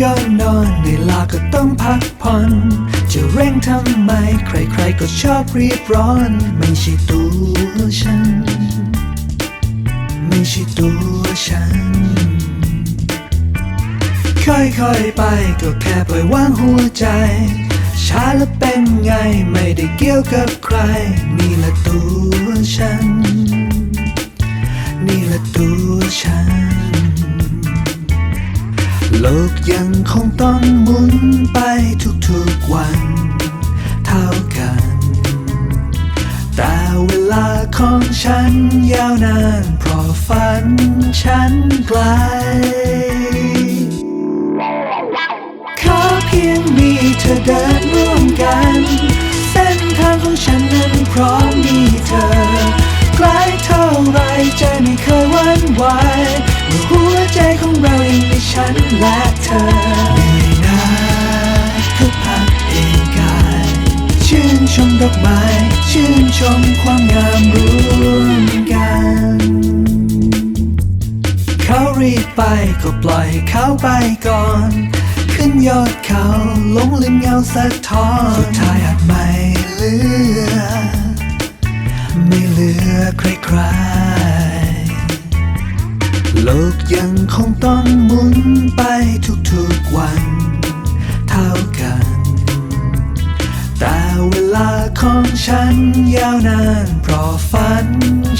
ก็นอนเหนื่อยลาก็ต้องพักผ่อน จะเร่งทำไม ใครๆก็ชอบรีบร้อน ไม่ใช่ตัวฉัน ไม่ใช่ตัวฉัน ค่อยๆไปก็แค่ปล่อยวางหัวใจ ช้าแล้วเป็นไงไม่ได้เกี่ยวกับใคร นี่แหละตัวฉัน ยังคงต้องหมุนไปทุกๆวัน เท่ากัน แต่เวลาของฉันยาวนานเพราะฝันฉันไกลขอเพียงมีเธอเดินร่วมกัน เส้นทางของฉันนั้นพร้อมมีเธอใกล้เท่าไรใจไม่เคยวันไหว ฉันและเธอเหนื่อยหนาก็พักเองกายชื่นชมดอกไม้ชื่นชมความงามร่วมกัน เขารีบไปก็ปล่อยเขาไปก่อน ขึ้นยอดเขาลงลืมเงาสะท้อนสุดท้ายอาจไม่เหลื ยังคงต้องหมุนไปทุกๆวัน เท่ากัน แต่เวลาของฉันยาวนานเพราะฝัน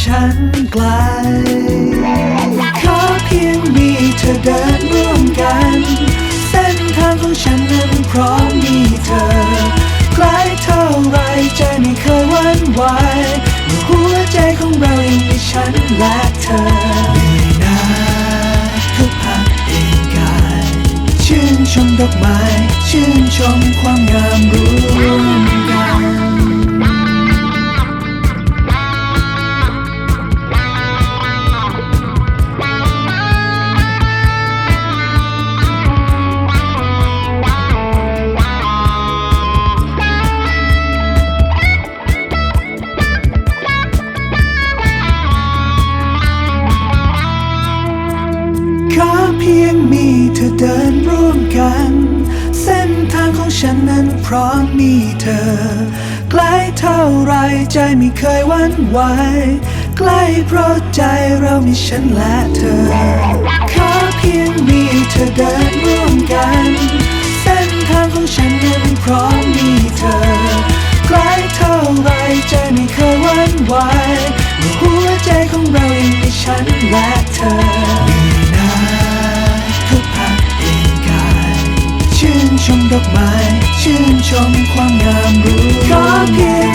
ฉันไกลขอเพียงมีเธอเดินร่วมกัน เส้นทางของฉันนั้นพร้อมมีเธอใกลเท่าไรใจไม่เคยวั่นไหวหัวใจของเรายังมีฉันและเธอ ชื่มดอกไม้ ชื่นชมความงามร่วมกันขอเพียงมีเธอเดินร่วมกัน ฉันนั้นพร้อมมีเธอ ใกล้เท่าไรใจไม่เคยหวั่นไหวใกล้เพราะใจเรามีฉันและเธอขอเพียงมีเธอเดินร่วมกัน เส้นทางของฉันนั้นพร้อมมีเธอ ใกล้เท่าไรใจไม่เคยหวั่นไหวหัวใจของเรายังมีฉันและเธอนะก็พักเองกายชื่นชมดอกไม้ ชื่นชมความงามรู้ขอเพียงมีเธอเดิน